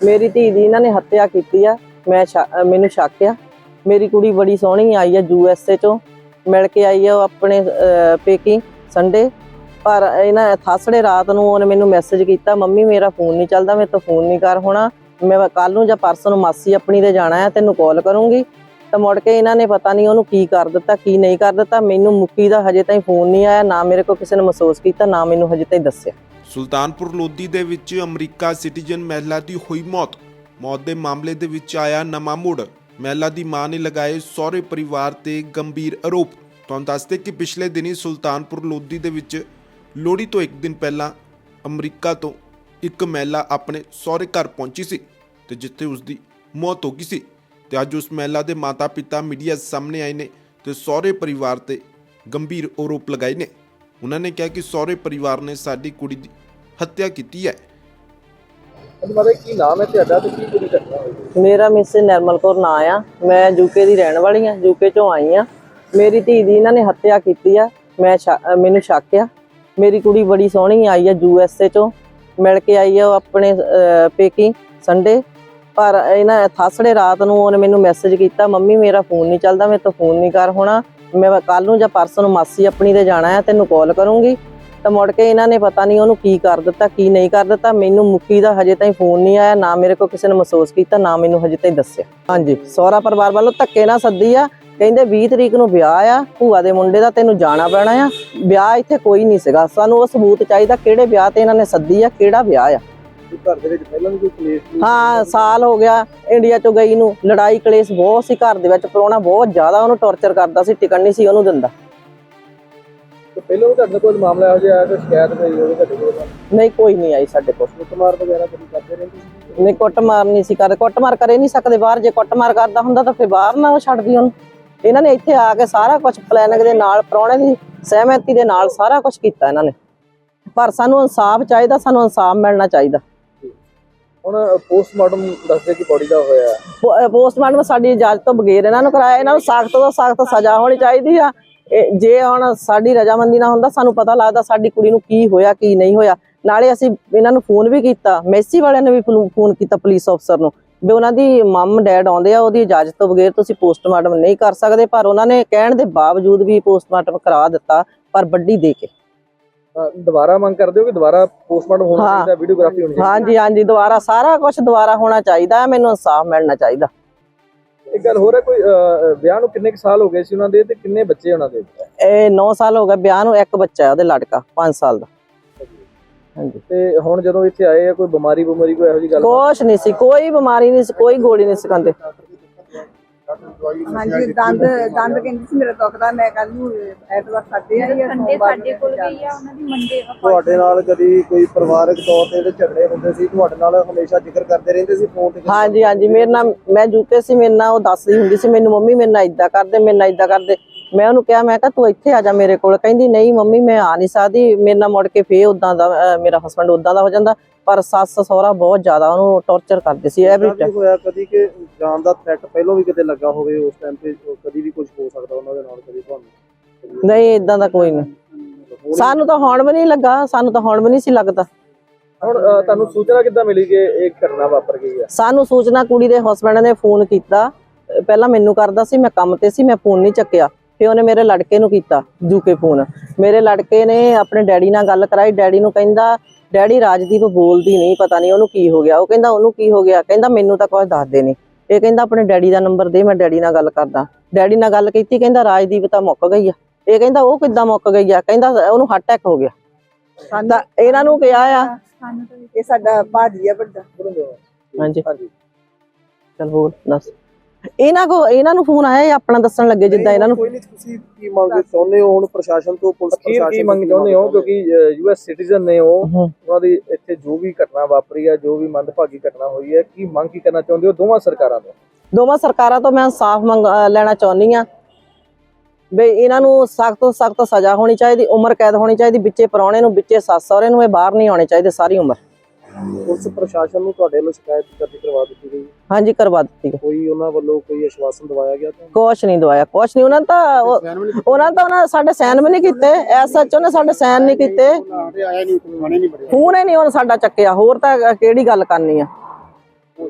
ਮੇਰੀ ਧੀ ਦੀ ਇਹਨਾਂ ਨੇ ਹੱਤਿਆ ਕੀਤੀ ਆ, ਮੈਂ ਮੈਨੂੰ ਸ਼ੱਕ ਆ। ਮੇਰੀ ਕੁੜੀ ਬੜੀ ਸੋਹਣੀ ਆਈ ਆ ਯੂ ਐਸ ਏ ਚੋਂ। ਮਿਲ ਕੇ ਆਈ ਆ ਉਹ ਆਪਣੇ ਪੇਕੀ ਸੰਡੇ। ਪਰ ਇਹਨਾਂ ਥਾਸੜੇ ਰਾਤ ਨੂੰ ਉਹਨੇ ਮੈਨੂੰ ਮੈਸੇਜ ਕੀਤਾ, ਮੰਮੀ, ਮੇਰਾ ਫੋਨ ਨਹੀਂ ਚੱਲਦਾ, ਮੇਰੇ ਤੋਂ ਫੋਨ ਨਹੀਂ ਕਰ ਹੋਣਾ। ਮੈਂ ਕੱਲ ਨੂੰ ਜਾਂ ਪਰਸੋਂ ਨੂੰ ਮਾਸੀ ਆਪਣੀ ਦੇ ਜਾਣਾ ਹੈ ਤੈਨੂੰ ਕਾਲ ਕਰੂੰਗੀ। ਤਾਂ ਮੁੜ ਕੇ ਇਹਨਾਂ ਨੇ ਪਤਾ ਨਹੀਂ ਉਹਨੂੰ ਕੀ ਕਰ ਦਿੱਤਾ, ਕੀ ਨਹੀਂ ਕਰ ਦਿੱਤਾ। ਮੈਨੂੰ ਮੁੱਕੀ ਦਾ ਹਜੇ ਤਾਈਂ ਫੋਨ ਨਹੀਂ ਆਇਆ, ਨਾ ਮੇਰੇ ਕੋਲ ਕਿਸੇ ਨੇ ਮਹਿਸੂਸ ਕੀਤਾ, ਨਾ ਮੈਨੂੰ ਹਜੇ ਤਾਈਂ ਦੱਸਿਆ। ਸੁਲਤਾਨਪੁਰ ਲੋਧੀ ਦੇ ਵਿੱਚ ਅਮਰੀਕਾ ਸਿਟੀਜ਼ਨ ਮਹਿਲਾ ਦੀ ਹੋਈ ਮੌਤ। ਮੌਤ ਦੇ ਮਾਮਲੇ ਦੇ ਵਿੱਚ ਆਇਆ ਨਵਾਂ ਮੋੜ। ਮਹਿਲਾ ਦੀ ਮਾਂ ਨੇ ਲਗਾਏ ਸਹੁਰੇ ਪਰਿਵਾਰ ਤੇ ਗੰਭੀਰ ਆਰੋਪ। ਤੁਹਾਨੂੰ ਦੱਸਦੇ ਕਿ ਪਿਛਲੇ ਦਿਨੀ ਸੁਲਤਾਨਪੁਰ ਲੋਧੀ ਦੇ ਵਿੱਚ ਲੋਹੜੀ ਤੋਂ ਇੱਕ ਦਿਨ ਪਹਿਲਾਂ ਅਮਰੀਕਾ ਤੋਂ ਇੱਕ ਮਹਿਲਾ ਆਪਣੇ ਸਹੁਰੇ ਘਰ ਪਹੁੰਚੀ ਸੀ ਤੇ ਜਿੱਥੇ ਉਸ ਦੀ ਮੌਤ ਹੋ ਗਈ ਸੀ। ਤੇ ਅੱਜ ਉਸ ਮਹਿਲਾ ਦੇ ਮਾਤਾ-ਪਿਤਾ ਮੀਡੀਆ ਸਾਹਮਣੇ ਆਏ ਨੇ ਤੇ ਸਹੁਰੇ ਪਰਿਵਾਰ ਤੇ ਗੰਭੀਰ ਆਰੋਪ ਲਗਾਏ ਨੇ। ਉਹਨਾਂ ਨੇ ਕਿਹਾ ਕਿ ਸਹੁਰੇ ਪਰਿਵਾਰ ਨੇ ਸਾਡੀ ਕੁੜੀ ਦੀ ਹੱਤਿਆ ਕੀਤੀ ਹੈ। ਪਤਾ ਕੀ ਨਾਮ ਹੈ ਤੁਹਾਡਾ ਤੇ ਕੀ ਪੂਰੀ ਘਟਨਾ ਹੋਈ ਮੇਰਾ ਮਿਸ ਨਿਰਮਲ ਕੌਰ ਨਾਂ ਆ। ਮੈਂ ਯੂਕੇ ਦੀ ਰਹਿਣ ਵਾਲੀ ਆ ਯੂਕੇ ਚੋਂ ਆਈ ਆ। ਮੇਰੀ ਧੀ ਦੀ ਇਹਨਾਂ ਨੇ ਹੱਤਿਆ ਕੀਤੀ ਆ। ਮੈਂ ਮੈਨੂੰ ਸ਼ੱਕ ਆ। ਮੇਰੀ ਕੁੜੀ ਬੜੀ ਸੋਹਣੀ ਆਈ ਆ ਯੂ ਐਸ ਏ ਚੋਂ। ਮਿਲ ਕੇ ਆਈ ਆ ਉਹ ਆਪਣੇ ਪੇਕੀ ਸੰਡੇ। ਪਰ ਇਹਨਾਂ ਥਾਸੜੇ ਰਾਤ ਨੂੰ ਉਹਨੇ ਮੈਨੂੰ ਮੈਸੇਜ ਕੀਤਾ ਮੰਮੀ ਮੇਰਾ ਫੋਨ ਨਹੀਂ ਚੱਲਦਾ ਮੇਰੇ ਤੋਂ ਫੋਨ ਨਹੀਂ ਕਰ ਹੋਣਾ। ਮੈਂ ਕੱਲ ਨੂੰ ਜਾਂ ਪਰਸੋਂ ਨੂੰ ਮਾਸੀ ਆਪਣੀ ਦੇ ਜਾਣਾ ਹੈ, ਤੈਨੂੰ ਕਾਲ ਕਰੂੰਗੀ। ਤਾਂ ਮੁੜ ਕੇ ਇਹਨਾਂ ਨੇ ਪਤਾ ਨਹੀਂ ਉਹਨੂੰ ਕੀ ਕਰ ਦਿੱਤਾ, ਕੀ ਨਹੀਂ ਕਰ ਦਿੱਤਾ। ਮੈਨੂੰ ਮੁੱਕੀ ਦਾ ਹਜੇ ਤਾਈਂ ਫੋਨ ਨਹੀਂ ਆਇਆ, ਨਾ ਮੇਰੇ ਕੋਲ ਕਿਸੇ ਨੇ ਮਹਿਸੂਸ ਕੀਤਾ, ਨਾ ਮੈਨੂੰ ਹਜੇ ਤਾਈਂ ਦੱਸਿਆ। ਹਾਂਜੀ, ਸਹੁਰਾ ਪਰਿਵਾਰ ਵੱਲੋਂ ਧੱਕੇ ਨਾਲ ਸੱਦੀ ਆ। ਕਹਿੰਦੇ 20 ਤਰੀਕ ਨੂੰ ਵਿਆਹ ਆ, ਭੂਆ ਦੇ ਮੁੰਡੇ ਦਾ ਤੈਨੂੰ ਜਾਣਾ ਪੈਣਾ ਆ। ਵਿਆਹ ਇੱਥੇ ਕੋਈ ਨਹੀਂ ਸੀਗਾ। ਸਾਨੂੰ ਉਹ ਸਬੂਤ ਚਾਹੀਦਾ ਕਿਹੜੇ ਵਿਆਹ ਤੇ ਇਹਨਾਂ ਨੇ ਸੱਦੀ ਆ, ਕਿਹੜਾ ਵਿਆਹ ਆ। ਘਰ ਦੇ ਵਿੱਚ ਪਹਿਲਾਂ ਵੀ ਕੋਈ ਕਲੇਸ਼ ਸੀ ਹਾਂ ਸਾਲ ਹੋ ਗਿਆ ਇੰਡੀਆ ਚੋਂ ਗਈ ਨੂੰ। ਲੜਾਈ ਕਲੇਸ਼ ਬਹੁਤ ਸੀ ਘਰ ਦੇ ਵਿੱਚ। ਪਰੋਣਾ ਬਹੁਤ ਜ਼ਿਆਦਾ ਉਹਨੂੰ ਟੌਰਚਰ ਕਰਦਾ ਸੀ ਟਿਕਣ ਨਹੀਂ ਸੀ ਉਹਨੂੰ ਦਿੰਦਾ। ਤੇ ਪਹਿਲਾਂ ਵੀ ਤੁਹਾਡੇ ਕੋਈ ਮਾਮਲਾ ਇਹੋ ਜਿਹਾ ਆਇਆ ਸ਼ਿਕਾਇਤ ਹੋਈ ਹੋਵੇ ਤੁਹਾਡੇ ਕੋਲ? ਨਹੀਂ ਕੋਈ ਨਹੀਂ ਆਈ ਸਾਡੇ ਕੋਲ। ਕੁੱਟਮਾਰ ਵਗੈਰਾ ਕਦੀ ਕਰਦੇ ਰਹਿੰਦੇ ਸੀ ਨਹੀਂ ਕੁੱਟਮਾਰ ਨਹੀਂ ਸੀ ਕਰਦੇ। ਕੁੱਟਮਾਰ ਕਰੇ ਨਹੀਂ ਸਕਦੇ ਬਾਹਰ। ਜੇ ਕੁੱਟਮਾਰ ਕਰਦਾ ਹੁੰਦਾ ਤਾਂ ਫਿਰ ਬਾਹਰ ਨਾ ਉਹ ਛੱਡਦੀ ਉਹਨੂੰ। ਇਹਨਾਂ ਨੇ ਇੱਥੇ ਆ ਕੇ ਸਾਰਾ ਕੁਝ ਪਲੈਨਿੰਗ ਦੇ ਨਾਲ ਪ੍ਰਾਹੁਣੇ ਦੀ ਸਹਿਮਤੀ ਦੇ ਨਾਲ ਸਾਰਾ ਕੁਝ ਕੀਤਾ ਇਹਨਾਂ ਨੇ। ਪਰ ਸਾਨੂੰ ਇਨਸਾਫ ਚਾਹੀਦਾ ਸਾਨੂੰ ਇਨਸਾਫ ਮਿਲਣਾ ਚਾਹੀਦਾ। ਹੁਣ ਪੋਸਟਮਾਰਟਮ ਦੱਸਦੇ ਕਿ ਬੋਡੀ ਦਾ ਹੋਇਆ ਪੋਸਟਮਾਰਟਮ ਸਾਡੀ ਇਜਾਜ਼ਤ ਤੋਂ ਬਗੈਰ ਇਹਨਾਂ ਨੂੰ ਕਰਾਇਆ। ਇਹਨਾਂ ਨੂੰ ਸਖਤ ਤੋਂ ਸਖਤ ਸਜ਼ਾ ਹੋਣੀ ਚਾਹੀਦੀ ਆ। ਜੇ ਹੁਣ ਸਾਡੀ ਰਜਾਮੰਦੀ ਨਾ ਹੁੰਦਾ, ਸਾਨੂੰ ਪਤਾ ਲੱਗਦਾ ਸਾਡੀ ਕੁੜੀ ਨੂੰ ਕੀ ਹੋਇਆ, ਕੀ ਨਹੀਂ ਹੋਇਆ। ਨਾਲੇ ਅਸੀਂ ਇਹਨਾਂ ਨੂੰ ਫੋਨ ਵੀ ਕੀਤਾ। ਮੈਸੀ ਵਾਲਿਆਂ ਨੇ ਵੀ ਫੋਨ- ਕੀਤਾ ਪੁਲਿਸ ਅਫਸਰ ਨੂੰ ਵੀ ਉਹਨਾਂ ਦੀ ਮੰਮ, ਡੈਡ ਆਉਂਦੇ ਆ, ਉਹਦੀ ਇਜਾਜ਼ਤ ਤੋਂ ਬਗੈਰ ਤੁਸੀਂ ਪੋਸਟਮਾਰਟਮ ਨਹੀਂ ਕਰ ਸਕਦੇ। ਪਰ ਉਹਨਾਂ ਨੇ ਕਹਿਣ ਦੇ ਬਾਵਜੂਦ ਵੀ ਪੋਸਟਮਾਰਟਮ ਕਰਾ ਦਿੱਤਾ, ਪਰ ਵੱਡੀ ਦੇ ਕੇ। ਦੁਬਾਰਾ ਮੰਗ ਕਰਦੇ ਹੋ ਕਿ ਦੁਬਾਰਾ ਪੋਸਟਮਾਰਟਮ ਹੋਣਾ। ਚਾਹੀਦਾ ਵੀਡੀਓਗ੍ਰਾਫੀ ਹੋਣੀ ਚਾਹੀਦੀ? ਹਾਂਜੀ ਹਾਂਜੀ ਦੁਬਾਰਾ ਸਾਰਾ ਕੁਝ ਦੁਬਾਰਾ ਹੋਣਾ ਚਾਹੀਦਾ ਹੈ ਮੈਨੂੰ ਇਨਸਾਫ ਮਿਲਣਾ ਚਾਹੀਦਾ। ਇੱਕ ਗੱਲ ਹੋਰ ਹੈ ਕੋਈ ਵਿਆਹ ਨੂੰ ਕਿੰਨੇ ਸਾਲ ਹੋ ਗਏ ਸੀ ਉਹਨਾਂ ਦੇ ਤੇ ਕਿੰਨੇ ਬੱਚੇ ਉਹਨਾਂ ਦੇ? ਇਹ 9 ਸਾਲ ਹੋ ਗਏ ਵਿਆਹ ਨੂੰ ਇੱਕ ਬੱਚਾ ਹੈ ਉਹਦੇ ਲੜਕਾ 5 ਸਾਲ ਦਾ। ਹਾਂਜੀ। ਤੇ ਹੁਣ ਜਦੋਂ ਇੱਥੇ ਆਏ ਆ ਕੋਈ ਬਿਮਾਰੀ ਬਿਮਾਰੀ ਕੋਈ ਇਹੋ ਜਿਹੀ ਗੱਲ ਕੁਛ ਨਹੀਂ ਸੀ ਕੋਈ ਬਿਮਾਰੀ ਨਹੀਂ ਸੀ ਕੋਈ ਗੋਲੀ ਨਹੀਂ ਸੀ ਖਾਂਦੇ। ਹਾਂਜੀ ਦੰਦ ਦੰਦ ਕਹਿੰਦੀ ਸੀ ਮੇਰਾ ਦੁਖਦਾ ਮੈਂ ਕੱਲ ਨੂੰ ਐਤਵਾਰ ਸਾਡੇ ਆਈ ਆ ਸੰਡੇ ਸਾਡੇ ਕੋਲ ਗਈ ਆ ਉਹਨਾਂ ਦੀ ਮੰਡੇ ਤੁਹਾਡੇ ਨਾਲ ਕਦੀ ਕੋਈ ਪਰਿਵਾਰਕ ਤੌਰ ਤੇ ਜਿਹੜੇ ਝਗੜੇ ਹੁੰਦੇ ਸੀ? ਤੁਹਾਡੇ ਨਾਲ ਹਮੇਸ਼ਾ ਜ਼ਿਕਰ ਕਰਦੇ ਰਹਿੰਦੇ ਸੀ ਫੋਨ ਤੇ ਹਾਂਜੀ ਹਾਂਜੀ ਮੇਰੇ ਨਾਲ ਮੈਂ ਜੂਕੇ ਸੀ ਮੇਰੇ ਨਾਲ ਉਹ ਦੱਸਦੀ ਹੁੰਦੀ ਸੀ ਮੈਨੂੰ ਮੰਮੀ ਮੇਰੇ ਨਾਲ ਇਦਾਂ ਕਰਦੇ ਮੇਰੇ ਨਾਲ ਇਦਾਂ ਕਰਦੇ। ਮੈਂ ਉਹਨੂੰ ਕਿਹਾ ਮੈਂ ਕਿਹਾ ਤੂੰ ਇੱਥੇ ਆ ਜਾ ਮੇਰੇ ਕੋਲ। ਕਹਿੰਦੀ ਨਹੀਂ ਮੰਮੀ ਮੈਂ ਆ ਨਹੀਂ ਸਕਦੀ। ਮੇਰੇ ਨਾਲ ਮੁੜ ਕੇ ਫੇਰ ਉਦਾਂ ਦਾ ਅਹ, ਮੇਰਾ ਹਸਬੰਡ ਉਦਾਂ ਦਾ ਹੋ ਜਾਂਦਾ। ਪਰ ਸੱਸ ਸਹੁਰਾ ਬਹੁਤ ਜ਼ਿਆਦਾ ਉਹਨੂੰ ਟੌਰਚਰ ਕਰਦੇ ਸੀ ਐਵਰੀ ਵੀ ਹੋਇਆ ਕਦੀ ਕਿ ਜਾਨ ਦਾ ਥ੍ਰੈਟ ਪਹਿਲਾਂ ਵੀ ਕਿਤੇ ਲੱਗਾ ਹੋਵੇ ਉਸ ਟਾਈਮ ਤੇ ਕਦੀ ਵੀ ਕੁਝ ਹੋ ਸਕਦਾ ਉਹਨਾਂ ਦੇ ਨਾਲ ਕਦੀ ਤੁਹਾਨੂੰ? ਨਹੀਂ ਇਦਾਂ ਦਾ ਕੋਈ ਨਹੀਂ। ਸਾਨੂੰ ਤਾਂ ਹੁਣ ਵੀ ਨਹੀਂ ਲੱਗਾ ਸਾਨੂੰ ਤਾਂ ਹੁਣ ਵੀ ਨਹੀਂ ਸੀ ਲੱਗਦਾ। ਹੁਣ ਤੁਹਾਨੂੰ ਸੂਚਨਾ ਕਿੱਦਾਂ ਮਿਲੀ ਕਿ ਇਹ ਘਟਨਾ ਵਾਪਰ ਗਈ ਹੈ ਸਾਨੂੰ ਸੂਚਨਾ ਕੁੜੀ ਦੇ ਹਸਬੰਡ ਨੇ ਫੋਨ ਕੀਤਾ। ਪਹਿਲਾਂ ਮੈਨੂੰ ਕਰਦਾ ਸੀ ਮੈਂ ਕੰਮ ਤੇ ਸੀ ਮੈਂ ਫੋਨ ਨਹੀਂ ਚੱਕਿਆ। ਫਿਰ ਉਹਨੇ ਮੇਰੇ ਲੜਕੇ ਨੂੰ ਕੀਤਾ ਜੂਕੇ ਫੋਨ। ਮੇਰੇ ਲੜਕੇ ਨੇ ਆਪਣੇ ਡੈਡੀ ਨਾਲ ਗੱਲ ਕਰਾਈ ਡੈਡੀ ਨੂੰ ਕਹਿੰਦਾ ਡੈਡੀ ਰਾਜਦੀਪ ਬੋਲਦੀ ਨਹੀਂ ਪਤਾ ਨਹੀਂ ਉਹਨੂੰ ਕੀ ਹੋ ਗਿਆ। ਉਹ ਕਹਿੰਦਾ ਉਹਨੂੰ ਕੀ ਹੋ ਗਿਆ? ਕਹਿੰਦਾ ਮੈਨੂੰ ਤਾਂ ਕੁਝ ਦੱਸਦੇ ਨਹੀਂ। ਇਹ ਕਹਿੰਦਾ ਆਪਣੇ ਡੈਡੀ ਦਾ ਨੰਬਰ ਦੇ ਮੈਂ ਡੈਡੀ ਨਾਲ ਗੱਲ ਕਰਦਾ। ਡੈਡੀ ਨਾਲ ਗੱਲ ਕੀਤੀ ਕਹਿੰਦਾ ਰਾਜਦੀਪ ਤਾਂ ਮੁੱਕ ਗਈ ਆ। ਇਹ ਕਹਿੰਦਾ ਉਹ ਕਿੱਦਾਂ ਮੁੱਕ ਗਈ ਆ? ਕਹਿੰਦਾ ਉਹਨੂੰ ਹਾਰਟ ਅਟੈਕ ਹੋ ਗਿਆ। ਤਾਂ ਇਹਨਾਂ ਨੂੰ ਕਿਹਾ ਆ। ਸਾਨੂੰ ਤਾਂ ਇਹ ਸਾਡਾ ਭਾਜੀ ਆ ਵੱਡਾ। ਹਾਂਜੀ ਹਾਂਜੀ। ਚਲ ਹੋਰ ਦੱਸ। ਇਹਨਾਂ ਕੋ ਇਹਨਾਂ ਨੂੰ ਫੋਨ ਆਇਆ ਇਹ ਆਪਣਾ ਦੱਸਣ ਲੱਗੇ ਜਿੱਦਾਂ ਇਹਨਾਂ ਨੂੰ ਕੋਈ ਨਹੀਂ ਤੁਸੀਂ ਕੀ ਮੰਗ ਚਾਹੁੰਦੇ ਹੋ? ਹੁਣ ਪ੍ਰਸ਼ਾਸਨ ਤੋਂ ਪੁਲਿਸ ਪ੍ਰਸ਼ਾਸਨ ਕੀ ਕੀ ਮੰਗ ਚਾਹੁੰਦੇ ਹੋ? ਕਿਉਂਕਿ ਯੂਐਸ ਸਿਟੀਜ਼ਨ ਨੇ ਉਹ। ਉਹਨਾਂ ਦੀ ਇੱਥੇ ਜੋ ਵੀ ਘਟਨਾ ਵਾਪਰੀ ਹੈ ਜੋ ਵੀ ਮੰਦਭਾਗੀ ਘਟਨਾ ਹੋਈ ਹੈ ਕੀ ਮੰਗ ਕੀ ਕਰਨਾ ਚਾਹੁੰਦੇ ਹੋ ਦੋਵਾਂ ਸਰਕਾਰਾਂ ਤੋਂ? ਦੋਵਾਂ ਸਰਕਾਰਾਂ ਤੋਂ ਮੈਂ ਇਨਸਾਫ ਮੰਗ ਲੈਣਾ ਚਾਹੁੰਦੀ ਆ ਬਈ ਇਹਨਾਂ ਨੂੰ ਸਖਤ ਤੋਂ ਸਖਤ ਸਜ਼ਾ ਹੋਣੀ ਚਾਹੀਦੀ ਉਮਰ ਕੈਦ ਹੋਣੀ ਚਾਹੀਦੀ ਵਿੱਚੇ ਪਰੌਣੇ ਨੂੰ ਵਿੱਚੇ ਸੱਸ ਸਹੁਰੇ ਨੂੰ ਇਹ ਬਾਹਰ ਨਹੀਂ ਆਉਣੇ ਚਾਹੀਦੇ ਸਾਰੀ ਉਮਰ। ਪੁਲਿਸ ਪ੍ਰਸ਼ਾਸਨ ਨੂੰ ਤੁਹਾਡੇ ਵੱਲੋਂ ਸ਼ਿਕਾਇਤ ਦਰਜ ਕਰਵਾ ਦਿੱਤੀ ਗਈ? ਹਾਂਜੀ ਕਰਵਾ ਦਿੱਤੀ ਹੈ। ਕੋਈ ਉਹਨਾਂ ਵੱਲੋਂ ਕੋਈ ਆਸ਼ਵਾਸਨ ਦਵਾਇਆ ਗਿਆ ਤੁਹਾਨੂੰ? ਕੁਛ ਨਹੀਂ ਦਵਾਇਆ ਕੁਛ ਨਹੀਂ। ਉਹਨਾਂ ਤਾਂ ਉਹ- ਉਹਨਾਂ ਨੇ ਤਾਂ ਉਹਨਾਂ ਸਾਡੇ ਸਾਈਨ ਵੀ ਨਹੀਂ ਕੀਤੇ ਐਸਐਚਓ ਨੇ ਸਾਡੇ ਸਾਈਨ ਨਹੀਂ ਕੀਤੇ। ਫੋਨ ਹੀ ਨਹੀਂ ਉਹਨੇ ਸਾਡਾ ਚੱਕਿਆ ਹੋਰ ਤਾਂ ਕਿਹੜੀ ਗੱਲ ਕਰਨੀ ਆ?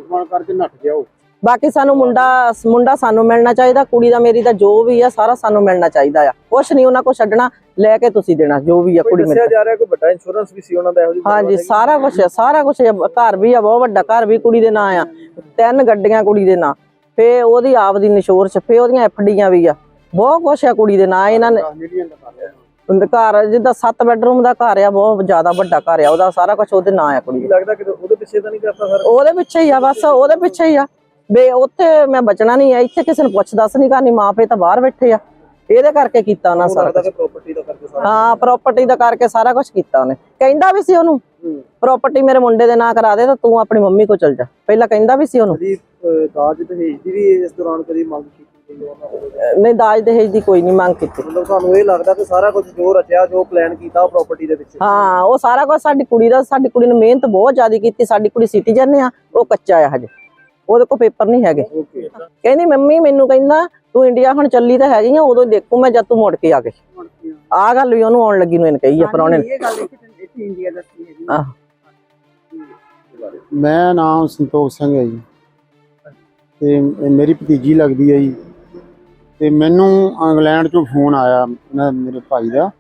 ਫੋਨ ਕਰਕੇ ਨੱਠ ਗਿਆ ਉਹ। ਬਾਕੀ ਸਾਨੂੰ ਮੁੰਡਾ ਮੁੰਡਾ ਸਾਨੂੰ ਮਿਲਣਾ ਚਾਹੀਦਾ ਕੁੜੀ ਦਾ ਮੇਰੀ ਦਾ ਜੋ ਵੀ ਆ ਸਾਰਾ ਸਾਨੂੰ ਮਿਲਣਾ ਚਾਹੀਦਾ ਆ। ਕੁਛ ਨਹੀਂ ਉਹਨਾਂ ਕੋ ਛੱਡਣਾ ਲੈ ਕੇ ਤੁਸੀਂ ਦੇਣਾ ਜੋ ਵੀ ਆ ਕੁੜੀ ਦੱਸਿਆ ਮੇਰੇ ਜਾ ਰਿਹਾ ਕੋਈ ਵੱਡਾ ਇੰਸ਼ੋਰੈਂਸ ਵੀ ਸੀ ਉਹਨਾਂ ਦਾ ਇਹੋ ਜਿਹੀ ਹਾਂਜੀ ਸਾਰਾ ਕੁਝ ਸਾਰਾ ਕੁਝ ਘਰ ਵੀ ਆ ਬਹੁਤ ਵੱਡਾ ਘਰ ਵੀ ਕੁੜੀ ਦੇ ਨਾਂ ਆ ਤਿੰਨ ਗੱਡੀਆਂ ਕੁੜੀ ਦੇ ਨਾਂ ਫੇ ਉਹਦੀ ਆਪ ਦੀ ਨਿਸ਼ੋਰ ਚ ਫੇ ਉਹਦੀਆਂ ਐਫਡੀਆਂ ਵੀ ਆ ਬਹੁਤ ਕੁਛ ਆ ਕੁੜੀ ਦੇ ਨਾਂ ਇਹਨਾਂ ਨੇ ਘਰ ਜਿੱਦਾਂ 7 ਬੈਡਰੂਮ ਦਾ ਘਰ ਆ ਬਹੁਤ ਜ਼ਿਆਦਾ ਵੱਡਾ ਘਰ ਆ ਉਹਦਾ ਸਾਰਾ ਕੁਝ ਉਹਦੇ ਨਾਂ ਆ ਕੁੜੀ ਦਾ। ਲੱਗਦਾ ਕਿ ਉਹਦੇ ਪਿੱਛੇ ਤਾਂ ਨਹੀਂ ਕਰਤਾ ਸਰ? ਉਹਦੇ ਪਿੱਛੇ ਹੀ ਆ ਬਸ ਉਹਦੇ ਪਿੱਛੇ ਹੀ ਆ। ਬੇ ਉੱਥੇ ਮੈਂ ਬਚਣਾ ਨਹੀਂ ਆ ਇੱਥੇ ਕਿਸੇ ਨੂੰ ਪੁੱਛ ਦੱਸ ਨਹੀਂ ਕਰਨੀ ਮਾਂ ਪਿਓ ਤਾਂ ਬਾਹਰ ਬੈਠੇ ਆ। ਇਹਦੇ ਕਰਕੇ ਕੀਤਾ ਉਹਨਾਂ ਸਾਰਾ ਲੱਗਦਾ ਕੁਛ। ਕਿ ਪ੍ਰਾਪਰਟੀ ਦਾ ਕਰਕੇ ਸਾਰਾ ਹਾਂ ਪ੍ਰਾਪਰਟੀ ਦਾ ਕਰਕੇ ਸਾਰਾ ਕੁਝ ਕੀਤਾ ਉਹਨੇ। ਕਹਿੰਦਾ ਵੀ ਸੀ ਉਹਨੂੰ। ਪ੍ਰਾਪਰਟੀ ਮੇਰੇ ਮੁੰਡੇ ਦੇ ਨਾਂ ਕਰਾ ਦੇ ਤਾਂ ਤੂੰ ਆਪਣੀ ਮੰਮੀ ਕੋਲ ਚਲ ਜਾ। ਪਹਿਲਾਂ ਕਹਿੰਦਾ ਵੀ ਸੀ ਉਹਨੂੰ। ਅਹ, ਦਾਜ ਦਹੇਜ ਦੀ ਵੀ ਇਸ ਦੌਰਾਨ ਕਦੀ ਮੰਗ ਕੀਤੀ ਨਹੀਂ ਦਾਜ ਦਹੇਜ ਦੀ ਕੋਈ ਨਹੀਂ ਮੰਗ ਕੀਤੀ। ਮਤਲਬ ਤੁਹਾਨੂੰ ਇਹ ਲੱਗਦਾ ਕਿ ਸਾਰਾ ਕੁਝ ਜੋ ਰਚਿਆ ਜੋ ਪਲਾਨ ਕੀਤਾ ਉਹ ਪ੍ਰਾਪਰਟੀ ਦੇ ਵਿੱਚ ਹਾਂ ਉਹ ਸਾਰਾ ਕੁਝ ਸਾਡੀ ਕੁੜੀ ਦਾ ਸਾਡੀ ਕੁੜੀ ਨੇ ਮਿਹਨਤ ਬਹੁਤ ਜ਼ਿਆਦਾ ਕੀਤੀ। ਸਾਡੀ ਕੁੜੀ ਸਿਟੀਜ਼ਨ ਆ ਉਹ ਕੱਚਾ ਆ ਹਜੇ। ਉਹਦੇ ਕੋਲ ਪੇਪਰ ਨਹੀਂ ਹੈਗੇ। ਕਹਿੰਦੀ ਮੰਮੀ ਮੈਨੂੰ ਕਹਿੰਦਾ ਤੂੰ ਇੰਡੀਆ ਹੁਣ ਚੱਲੀ ਤਾਂ ਹੈਗੀ ਆ ਉਦੋਂ ਦੇਖੂ ਮੈਂ ਜਦ ਤੂੰ ਮੁੜ ਕੇ ਆ ਗਈ। ਆ ਗੱਲ ਵੀ ਉਹਨੂੰ ਆਉਣ ਲੱਗੀ ਨੂੰ ਇਹਨੇ ਕਹੀ ਆ ਪਰੌਣੇ ਨੇ ਇਹ ਗੱਲ ਇੱਥੇ ਇੱਥੇ ਇੰਡੀਆ ਦੱਸੀ ਹੈਗੀ। ਆਹ। ਮੈਂ ਨਾਮ ਸੰਤੋਖ ਸਿੰਘ ਹੈ ਜੀ। ਤੇ ਇਹ ਮੇਰੀ ਭਤੀਜੀ ਲੱਗਦੀ ਹੈ ਜੀ। ਤੇ ਮੈਨੂੰ ਇੰਗਲੈਂਡ ਚੋਂ ਫੋਨ ਆਇਆ ਇਹਨਾਂ ਮੇਰੇ ਭਾਈ ਦਾ।